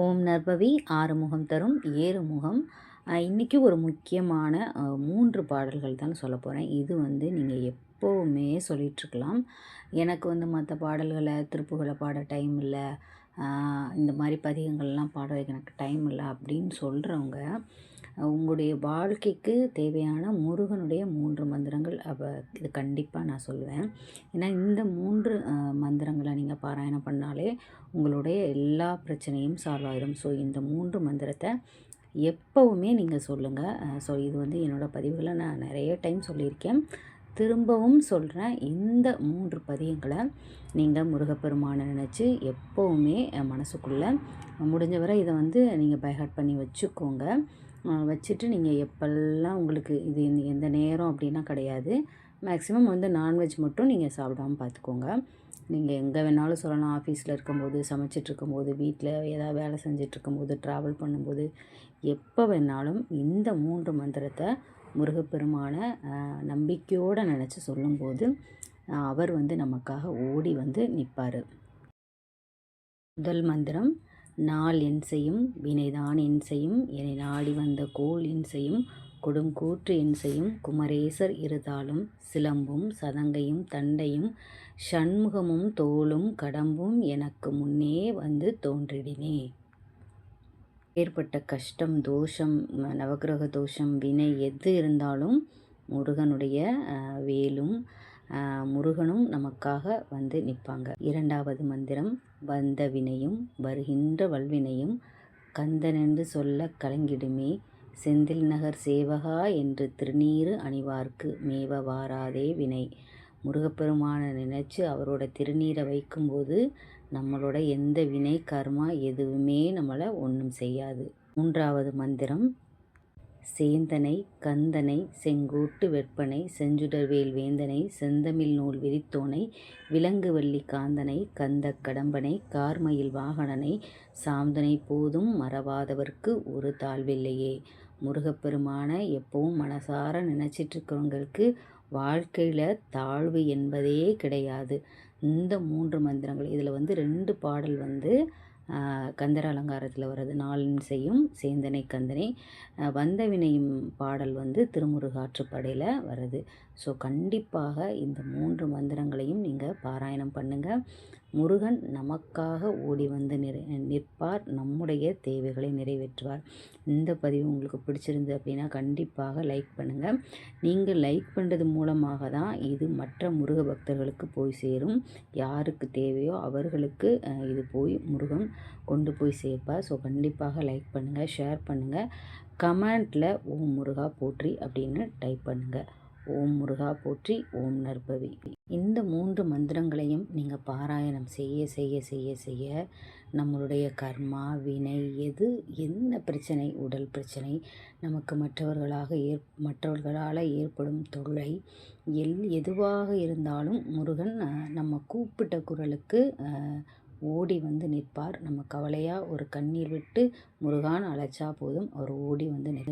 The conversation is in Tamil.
ஓம் நர்பவி ஆறுமுகம் தரும் ஏறுமுகம். இன்றைக்கி ஒரு முக்கியமான மூன்று பாடல்கள் தான் சொல்ல போகிறேன் இது வந்து நீங்கள் எப்போவுமே சொல்லிகிட்ருக்கலாம் எனக்கு வந்து மற்ற பாடல்களை திருப்புகளை பாட டைம் இல்லை. இந்த மாதிரி பதிகங்கள்லாம் பாடுறதுக்கு எனக்கு டைம் இல்லை அப்படின்னு சொல்கிறவங்க உங்களுடைய வாழ்க்கைக்கு தேவையான முருகனுடைய மூன்று மந்திரங்கள். அப்போ இது கண்டிப்பாக நான் சொல்லுவேன். ஏன்னா இந்த மூன்று மந்திரங்களை பாராயணம் பண்ணாலே உங்களுடைய எல்லா பிரச்சனையும் சால்வ் ஆயிடும் ஸோ இந்த மூன்று மந்திரத்தை எப்போவுமே நீங்கள் சொல்லுங்கள் ஸோ இது வந்து என்னோடய பதிவுகளை நான் நிறைய டைம் சொல்லியிருக்கேன். திரும்பவும் சொல்கிறேன் இந்த மூன்று பதியங்களை நீங்கள் முருகப்பெருமானை நினச்சி எப்போவுமே மனசுக்குள்ளே முடிஞ்ச வரை இதை வந்து நீங்கள் பைஹாட் பண்ணி வச்சுக்கோங்க. வச்சுட்டு நீங்கள் எப்போல்லாம் உங்களுக்கு இது எந்த நேரம் அப்படின்னா கிடையாது. மேக்ஸிமம் வந்து நான்வெஜ் மட்டும் நீங்கள் சாப்பிடாமல் பார்த்துக்கோங்க நீங்கள் எங்கே வேணாலும் சொல்லலாம். ஆஃபீஸில் இருக்கும்போது சமைச்சிட்ருக்கும்போது வீட்டில் ஏதாவது வேலை செஞ்சிட்ருக்கும்போது ட்ராவல் பண்ணும்போது எப்போ வேணாலும் இந்த மூன்று மந்திரத்தை முருகப்பெருமான நம்பிக்கையோடு நினச்சி சொல்லும்போது அவர் வந்து நமக்காக ஓடி வந்து நிற்பார் முதல் மந்திரம் நாள் என் செய்யும் வினைதான் என் செய்யும் என்னை நாடி வந்த கோல் என் செய்யும் கொடுங்கூற்று இன்சையும் குமரேசர் இருதாலும் சிலம்பும் சதங்கையும் தண்டையும் ஷண்முகமும் தோளும் கடம்பும் எனக்கு முன்னே வந்து தோன்றிடினே. ஏற்பட்ட கஷ்டம் தோஷம் நவகிரக தோஷம் வினை எது இருந்தாலும் முருகனுடைய வேலும் முருகனும் நமக்காக வந்து நிற்பாங்க. இரண்டாவது மந்திரம் வந்த வினையும் வருகின்ற வல்வினையும் கந்தனென்று சொல்ல கலங்கிடுமே. செந்தில் நகர் சேவகா என்று திருநீறு அணிவார்க்கு மேவ வாராதே வினை. முருகப்பெருமானை நினச்சி அவரோட திருநீரை வைக்கும்போது நம்மளோட எந்த வினை கர்மா எதுவுமே நம்மளை ஒன்றும் செய்யாது. மூன்றாவது மந்திரம் சேந்தனை கந்தனை செங்கோட்டு வெப்பனை செஞ்சுடர்வேல் வேந்தனை செந்தமிழ் நூல் விரித்தோனை விலங்குவள்ளி காந்தனை கந்த கடம்பனை கார்மயில் வாகனனை சாந்தனை போதும் மறவாதவர்க்கு ஒரு தாழ்வில்லையே. முருகப்பெருமான எப்பவும் மனசார நினச்சிட்ருக்கிறவங்களுக்கு வாழ்க்கையில் தாழ்வு என்பதே கிடையாது. இந்த மூன்று மந்திரங்கள் இதில் வந்து ரெண்டு பாடல் வந்து கந்தர அலங்காரத்தில் வர்றது நாளின் செய்யும் சேந்தனை கந்தனை. வந்த வினையும் பாடல் வந்து திருமுருகாற்றுப்படையில் வருது ஸோ கண்டிப்பாக இந்த மூன்று மந்திரங்களையும் நீங்கள் பாராயணம் பண்ணுங்கள் முருகன் நமக்காக ஓடி வந்து நிறை நிற்பார். நம்முடைய தேவைகளை நிறைவேற்றுவார். இந்த பதிவு உங்களுக்கு பிடிச்சிருந்து அப்படின்னா கண்டிப்பாக லைக் பண்ணுங்கள் நீங்கள் லைக் பண்ணுறது மூலமாக தான் இது மற்ற முருக பக்தர்களுக்கு போய் சேரும். யாருக்கு தேவையோ அவர்களுக்கு இது போய் முருகன் கொண்டு போய் சேர்ப்பார். ஸோ கண்டிப்பாக லைக் பண்ணுங்கள் ஷேர் பண்ணுங்கள் கமெண்ட்டில் ஓம் முருகா போற்றி அப்படின்னு டைப் பண்ணுங்கள் ஓம் முருகா போற்றி ஓம் நற்பவி. இந்த மூன்று மந்திரங்களையும் நீங்கள் பாராயணம் செய்ய செய்ய செய்ய செய்ய நம்மளுடைய கர்மா வினை எது என்ன பிரச்சனை உடல் பிரச்சனை நமக்கு மற்றவர்களாக ஏற் மற்றவர்களால் ஏற்படும் தொல்லை எல் எதுவாக இருந்தாலும் முருகன் நம்ம கூப்பிட்ட குரலுக்கு ஓடி வந்து நிற்பார். நம்ம கவலையாக ஒரு கண்ணீர் விட்டு முருகான் அழைச்சா போதும் அவர் ஓடி வந்து நிற்